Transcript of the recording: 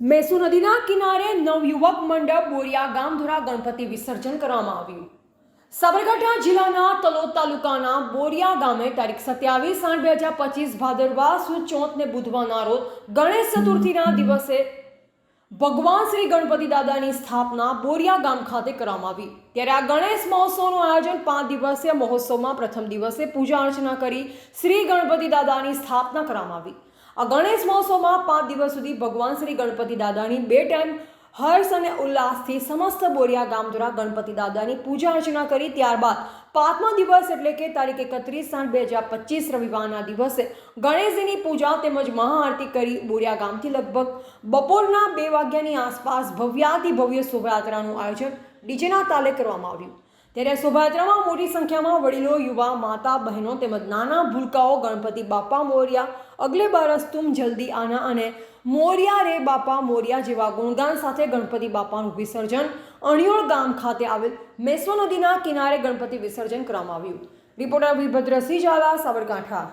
મેસુ નદીના કિનારે નવયુવક મંડપ, બોરિયા ગામ દ્વારા ગણપતિ વિસર્જન કરવામાં આવ્યું. સાબરકાંઠા જિલ્લાના તલોદ તાલુકાના બોરિયા ગામે તારીખ સત્યાવીસ આઠ બે હજાર પચીસ ભાદરવા સુદ ચોથને બુધવારના રોજ ગણેશ ચતુર્થીના દિવસે ભગવાન શ્રી ગણપતિ દાદાની સ્થાપના બોરિયા ગામ ખાતે કરવામાં આવી. ત્યારે આ ગણેશ મહોત્સવનું આયોજન પાંચ દિવસીય મહોત્સવમાં પ્રથમ દિવસે પૂજા અર્ચના કરી શ્રી ગણપતિ દાદાની સ્થાપના કરવામાં આવી. આ ગણેશ મહોત્સવમાં પાંચ દિવસ સુધી ભગવાન શ્રી ગણપતિ દાદાની બે ટાઈમ હર્ષ અને ઉલ્લાસથી સમસ્ત બોરિયા ગામ દ્વારા ગણપતિ દાદાની પૂજા અર્ચના કરી. ત્યારબાદ પાંચમા દિવસ એટલે કે તારીખ એકત્રીસ સાત બે હજાર પચીસ રવિવારના દિવસે ગણેશજીની પૂજા તેમજ મહાઆરતી કરી બોરિયા ગામથી લગભગ બપોરના બે વાગ્યાની આસપાસ ભવ્યાતિ ભવ્ય શોભાયાત્રાનું આયોજન ડીજેના તાલે કરવામાં આવ્યું. ત્યારે શોભાયાત્રામાં મોટી સંખ્યામાં વડીલો, યુવા, માતા, બહેનો તેમજ નાના ભૂલકાઓ, ગણપતિ બાપા મોરિયા, અગલે બારસ તુમ જલ્દી આના અને મોરિયા રે બાપા મોરિયા જેવા ગુણગાન સાથે ગણપતિ બાપાનું વિસર્જન અણિયોળ ગામ ખાતે આવેલ મેસો નદીના કિનારે ગણપતિ વિસર્જન કરવામાં આવ્યું. રિપોર્ટર વીરભદ્રસિંહ ઝાલા, સાબરકાંઠા.